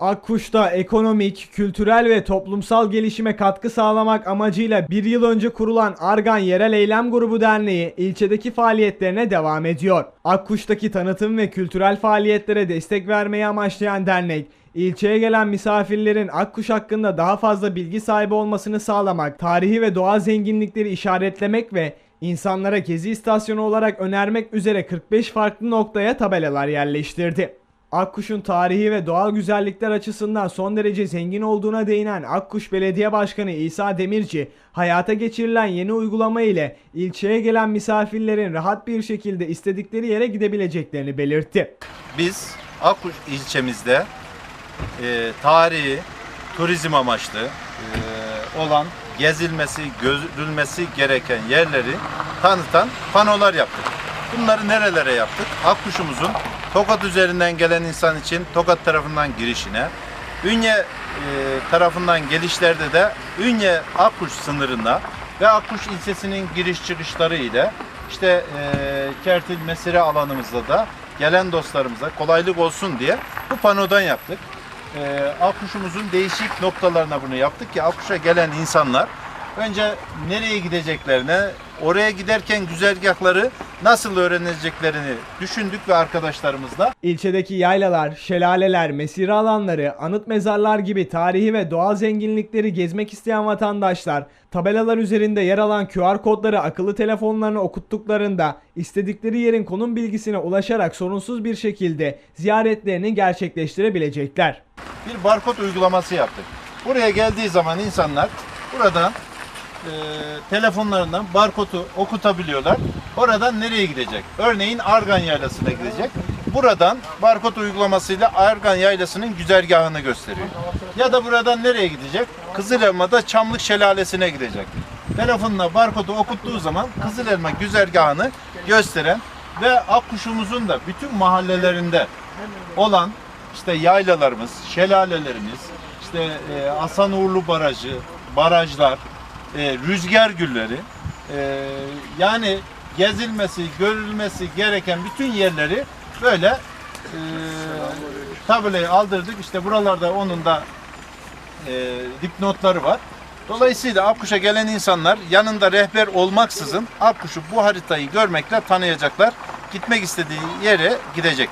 Akkuş'ta ekonomik, kültürel ve toplumsal gelişime katkı sağlamak amacıyla bir yıl önce kurulan Argan Yerel Eylem Grubu Derneği ilçedeki faaliyetlerine devam ediyor. Akkuş'taki tanıtım ve kültürel faaliyetlere destek vermeyi amaçlayan dernek, ilçeye gelen misafirlerin Akkuş hakkında daha fazla bilgi sahibi olmasını sağlamak, tarihi ve doğal zenginlikleri işaretlemek ve insanlara gezi istasyonu olarak önermek üzere 45 farklı noktaya tabelalar yerleştirdi. Akkuş'un tarihi ve doğal güzellikler açısından son derece zengin olduğuna değinen Akkuş Belediye Başkanı İsa Demirci, hayata geçirilen yeni uygulama ile ilçeye gelen misafirlerin rahat bir şekilde istedikleri yere gidebileceklerini belirtti. Biz Akkuş ilçemizde e, tarihi, turizm amaçlı e, olan gezilmesi, görülmesi gereken yerleri tanıtan panolar yaptık. Bunları nerelere yaptık? Akkuş'umuzun Tokat üzerinden gelen insan için Tokat tarafından girişine, Ünye e, tarafından gelişlerde de Ünye Akkuş sınırında ve Akkuş ilçesinin giriş çıkışları ile işte e, Kertil Mesire alanımızda da gelen dostlarımıza kolaylık olsun diye bu panodan yaptık. E, Akkuş'umuzun değişik noktalarına bunu yaptık ki Akkuş'a gelen insanlar önce nereye gideceklerine, oraya giderken güzergahları nasıl öğreneceklerini düşündük ve arkadaşlarımızla İlçedeki yaylalar, şelaleler, mesire alanları, anıt mezarlar gibi tarihi ve doğal zenginlikleri gezmek isteyen vatandaşlar, tabelalar üzerinde yer alan QR kodları akıllı telefonlarına okuttuklarında istedikleri yerin konum bilgisine ulaşarak sorunsuz bir şekilde ziyaretlerini gerçekleştirebilecekler. bir barkod uygulaması yaptık. Buraya geldiği zaman insanlar buradan e, telefonlarından barkodu okutabiliyorlar. Oradan nereye gidecek? Örneğin Argan Yaylası'na gidecek. Buradan barkod uygulamasıyla Argan Yaylası'nın güzergahını gösteriyor. Ya da buradan nereye gidecek? Kızılelma'da Çamlık Şelalesi'ne gidecek. Telefonla barkodu okuttuğu zaman Kızılelma güzergahını gösteren ve Akkuş'umuzun da bütün mahallelerinde olan işte yaylalarımız, şelalelerimiz, işte e, Uğurlu Barajı, barajlar, e, rüzgar gülleri, e, yani gezilmesi, görülmesi gereken bütün yerleri böyle e, tabelayı aldırdık. İşte buralarda onun da e, dipnotları var. Dolayısıyla Akkuş'a gelen insanlar yanında rehber olmaksızın Akkuş'u bu haritayı görmekle tanıyacaklar. Gitmek istediği yere gidecek.